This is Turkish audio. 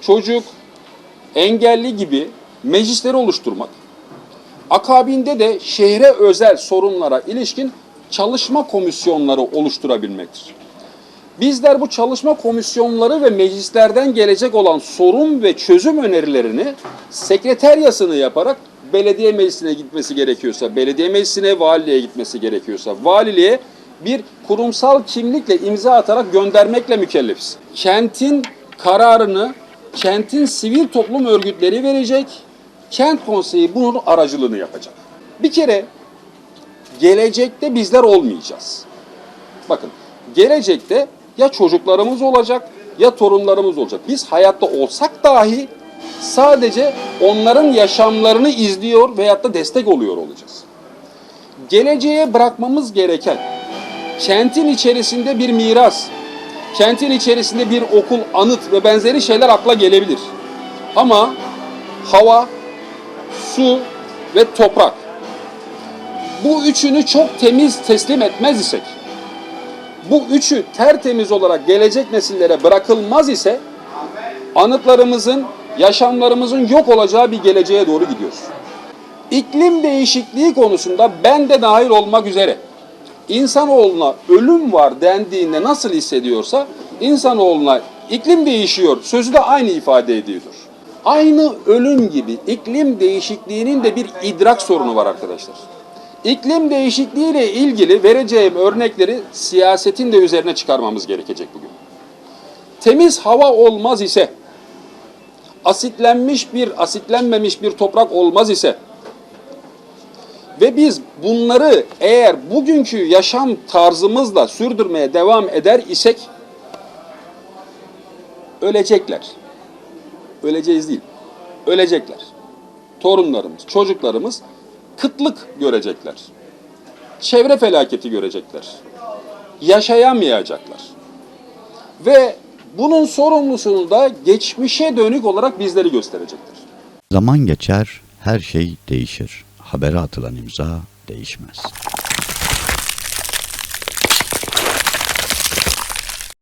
çocuk, engelli gibi meclisleri oluşturmak, akabinde de şehre özel sorunlara ilişkin çalışma komisyonları oluşturabilmektir. Bizler bu çalışma komisyonları ve meclislerden gelecek olan sorun ve çözüm önerilerini sekreteryasını yaparak belediye meclisine gitmesi gerekiyorsa, belediye meclisine, valiliğe gitmesi gerekiyorsa, valiliğe bir kurumsal kimlikle imza atarak göndermekle mükellefiz. Kentin kararını kentin sivil toplum örgütleri verecek, kent konseyi bunun aracılığını yapacak. Bir kere gelecekte bizler olmayacağız. Bakın gelecekte ya çocuklarımız olacak ya torunlarımız olacak. Biz hayatta olsak dahi sadece onların yaşamlarını izliyor veyahut da destek oluyor olacağız. Geleceğe bırakmamız gereken kentin içerisinde bir miras, kentin içerisinde bir okul, anıt ve benzeri şeyler akla gelebilir. Ama hava, su ve toprak bu üçünü çok temiz teslim etmez isek, bu üçü tertemiz olarak gelecek nesillere bırakılmaz ise anıtlarımızın, yaşamlarımızın yok olacağı bir geleceğe doğru gidiyoruz. İklim değişikliği konusunda ben de dahil olmak üzere insanoğluna ölüm var dendiğinde nasıl hissediyorsa insanoğluna iklim değişiyor sözü de aynı ifade ediyordur. Aynı ölüm gibi iklim değişikliğinin de bir idrak sorunu var arkadaşlar. İklim değişikliği ile ilgili vereceğim örnekleri siyasetin de üzerine çıkarmamız gerekecek bugün. Temiz hava olmaz ise, asitlenmiş bir, asitlenmemiş bir toprak olmaz ise ve biz bunları eğer bugünkü yaşam tarzımızla sürdürmeye devam eder isek ölecekler. Öleceğiz değil. Ölecekler. Torunlarımız, çocuklarımız kıtlık görecekler. Çevre felaketi görecekler. Yaşayamayacaklar. Ve bunun sorumlusunu da geçmişe dönük olarak bizleri gösterecektir. Zaman geçer, her şey değişir. Habere atılan imza değişmez.